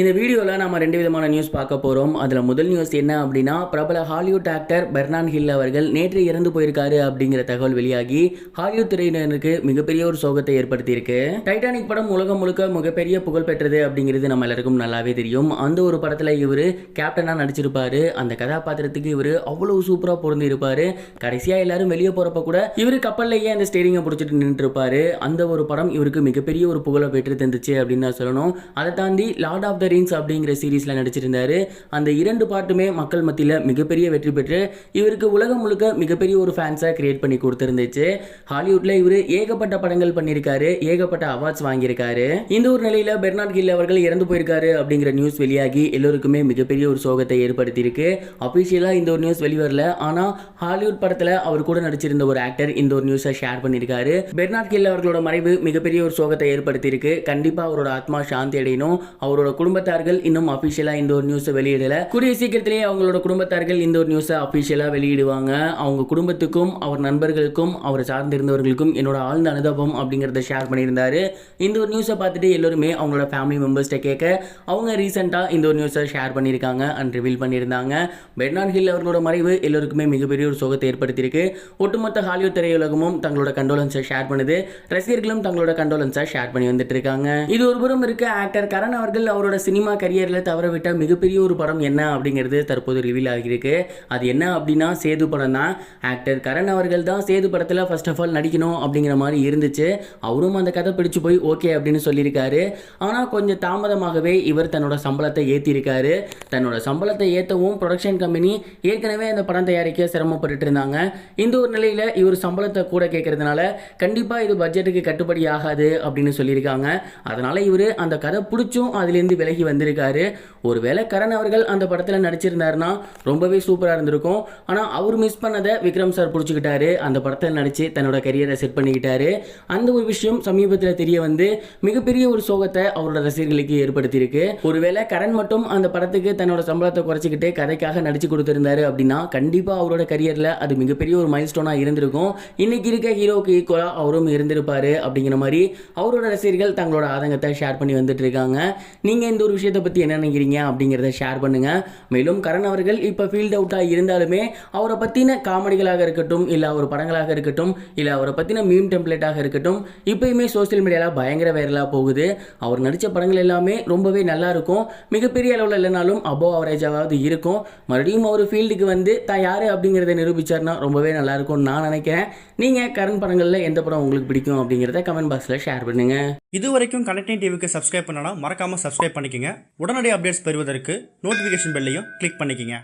இந்த வீடியோவில் நம்ம ரெண்டு விதமான நியூஸ் பார்க்க போகிறோம் அதில் முதல் நியூஸ் என்ன அப்படின்னா பிரபல ஹாலிவுட் ஆக்டர் பெர்னான் ஹில் அவர்கள் நேற்று இறந்து போயிருக்காரு அப்படிங்கிற தகவல் வெளியாகி ஹாலிவுட் திரையினருக்கு மிகப்பெரிய ஒரு சோகத்தை ஏற்படுத்தியிருக்கு. டைட்டானிக் படம் உலகம் முழுக்க மிகப்பெரிய புகழ் பெற்றது அப்படிங்கிறது நம்ம எல்லாருக்கும் நல்லாவே தெரியும். அந்த ஒரு படத்தில் இவர் கேப்டனாக நடிச்சிருப்பாரு. அந்த கதாபாத்திரத்துக்கு இவர் அவ்வளவு சூப்பராக பொருந்து இருப்பார். கடைசியாக எல்லாரும் வெளியே போகிறப்ப கூட இவர் கப்பல்லையே அந்த ஸ்டேரிங்கை பிடிச்சிட்டு நின்றுட்டு அந்த ஒரு படம் இவருக்கு மிகப்பெரிய ஒரு புகழை பெற்று தந்துச்சு அப்படின்னு தான் சொல்லணும். அதை தாண்டி லார்ட் ஆஃப் த ரிங்ஸ் அப்படிங்கிற சீரீஸில் நடிச்சிருந்தாரு. அந்த இரண்டு பாட்டுமே மக்கள் மத்தியில் மிகப்பெரிய வெற்றி பெற்று இவருக்கு உலகம் முழுக்க மிகப்பெரிய ஒரு ஃபேன்ஸை கிரியேட் பண்ணி கொடுத்துருந்துச்சு. ஹாலிவுட்டில் இவர் ஏகப்பட்ட படங்கள் பண்ணியிருக்காரு ஏகப்பட்ட அவார்ட்ஸ் வாங்கியிருக்காரு. இந்த ஒரு நிலையில் பெர்னாட் கில் அவர்கள் இறந்து போயிருக்காரு அப்படிங்கிற நியூஸ் வெளியாகி எல்லோருக்குமே மிகப்பெரிய ஒரு சோகத்தை ஏற்படுத்தியிருக்கு. அஃபிஷியலாக இந்த ஒரு நியூஸ் வெளிவரல ஆனால் ஹாலிவுட் படத்தில் அவர் கூட நடிச்சிருந்த ஒரு ஆக்டர் இந்த ஒரு நியூஸை ஷேர் பண்ணியிருக்காரு. பெர்னாட் கில் அவர்களோட மறைவு மிகப்பெரிய ஒரு சோகத்தை ஏற்படுத்தியிருக்கு. கண்டிப்பாக அவரோட ஆத்மா சாந்தி அடையணும் அவரோட குடும்பத்தார்கள் இன்னும் அபிஷியலா இந்த ஒரு நியூஸை வெளியிடல. கூடிய சீக்கிரத்திலேயே அவங்களோட குடும்பத்தார்கள் இந்த ஒரு நியூஸை அபிஷியலா வெளியிடுவாங்க. அவங்க குடும்பத்துக்கும் அவர் நண்பர்களுக்கும் அவரை சார்ந்திருந்தவர்களுக்கும் என்னோட ஆழ்ந்த அனுபவம் அப்படிங்கிறத ஷேர் பண்ணியிருந்தாரு. இந்த ஒரு நியூஸை பார்த்துட்டு எல்லோருமே அவங்களோட ஃபேமிலி மெம்பர்ஸ்கிட்ட கேட்க அவங்க ரீசெண்டாக இந்த ஒரு நியூஸை ஷேர் பண்ணியிருக்காங்க அண்ட் ரிவீல் பண்ணியிருந்தாங்க. பெர்னான் ஹில் அவர்களோட மறைவு எல்லோருக்குமே மிகப்பெரிய ஒரு சோகத்தை ஏற்படுத்தியிருக்கு. ஒட்டுமொத்த ஹாலிவுட் திரையுலகமும் தங்களோட கண்டோலன்ஸை ஷேர் பண்ணுது. ரசிகர்களும் தங்களோட கண்டோலன்ஸை ஷேர் பண்ணி வந்துட்டு இருக்காங்க. இது ஒரு புறம் இருக்க ஆக்டர் கரண் அவர்கள் அவரோட சினிமா கரியரில் தவற விட்ட மிகப்பெரிய ஒரு படம் என்ன அப்படிங்கிறது தற்போது ரிவீல் ஆகியிருக்கு. அது என்ன அப்படின்னா சேது படம் தான். ஆக்டர் கரண் அவர்கள் தான் சேது படத்தில் ஃபர்ஸ்ட் ஆஃப் ஆல் நடிக்கணும் அப்படிங்கிற மாதிரி இருந்துச்சு. அவரும் அந்த கதை பிடிச்சு போய் ஓகே அப்படின்னு சொல்லியிருக்காரு. ஆனால் கொஞ்சம் தாமதமாகவே இவர் தன்னோட சம்பளத்தை ஏற்றிருக்காரு தன்னோட சம்பளத்தை ஏற்றவும் ப்ரொடக்ஷன் கம்பெனி ஏற்கனவே அந்த படம் தயாரிக்க சிரமப்பட்டு இருந்தாங்க. இந்த ஒரு நிலையில் இவர் சம்பளத்தை கூட கேட்கறதுனால கண்டிப்பாக இது பட்ஜெட்டுக்கு கட்டுப்படி ஆகாது அப்படின்னு சொல்லியிருக்காங்க. அதனால் இவர் அந்த கதை பிடிச்சும் அதுலேருந்து விலகி வந்திருக்காரு. ஒருவேளை கரண் அவர்கள் அந்த படத்தில் நடிச்சிருந்தாருன்னா ரொம்பவே சூப்பராக இருந்திருக்கும். ஆனால் அவர் மிஸ் பண்ணதை விக்ரம் சார் பிடிச்சிக்கிட்டாரு. அந்த படத்தில் நடித்து தன்னோட கரியரை செட் பண்ணிக்கிட்டாரு. அந்த ஒரு விஷயம் சமீபத்தில் தெரிய வந்து மிகப்பெரிய ஒரு சோகத்தை அவரோட ரசிகர்களுக்கு ஏற்படுத்தியிருக்கு. ஒருவேளை கரண் மட்டும் அந்த படத்துக்கு தன்னோட சம்பளத்தை குறைச்சிக்கிட்டு கதைக்காக நடிச்சு கொடுத்துருந்தாரு அப்படின்னா கண்டிப்பாக அவரோட கரியரில் அது மிகப்பெரிய ஒரு மைல் ஸ்டோனாக இருந்திருக்கும். இன்னைக்கு இருக்க ஹீரோக்கு ஈக்குவலாக அவரும் இருந்திருப்பாரு அப்படிங்கிற மாதிரி அவரோட ரசிகர்கள் தங்களோட ஆதங்கத்தை ஷேர் பண்ணி வந்துட்டு இருக்காங்க. நீங்கள் இந்த ஒரு விஷயத்தை பற்றி என்ன நினைக்கிறீங்க அப்படிங்கிறத ஷேர் பண்ணுங்கள் மேலும் கரண் அவர்கள் இப்போ ஃபீல்ட் அவுட்டாக இருந்தாலுமே அவரை பற்றின காமெடிகளாக இருக்கட்டும் இல்லை அவர் படங்களாக இருக்கட்டும் இல்லை அவரை பற்றின மீம் டெம்ப்ளேட்டாக இருக்கட்டும் இப்போயுமே சோஷியல் மீடியாவில் பயங்கர வைரலாக போகுது. அவர் நடித்த படங்கள் எல்லாமே ரொம்பவே நல்லா இருக்கும். மிகப்பெரிய அளவில் இல்லைனாலும் அபோவ் அவரேஜாவது இருக்கும். மறுபடியும் அவர் ஃபீல்டுக்கு வந்து தான் யார்? அப்படிங்கிறத நிரூபித்தார்னா ரொம்பவே நல்லா இருக்கும்னு நான் நினைக்கிறேன். நீங்கள் கரண் படங்களில் எந்த படம் உங்களுக்கு பிடிக்கும் அப்படிங்கிறத கமெண்ட் பாக்ஸில் ஷேர் பண்ணுங்கள் இது வரைக்கும் கனெக்டிங் டிவிக்கு சப்ஸ்கிரைப் பண்ணனா மறக்காமல் சப்ஸ்கிரைப் பண்ணிக்கங்க. உடனடி அப்டேட்ஸ் பெறுவதற்கு நோட்டிஃபிகேஷன் பெல்லையும் கிளிக் பண்ணிக்கங்க.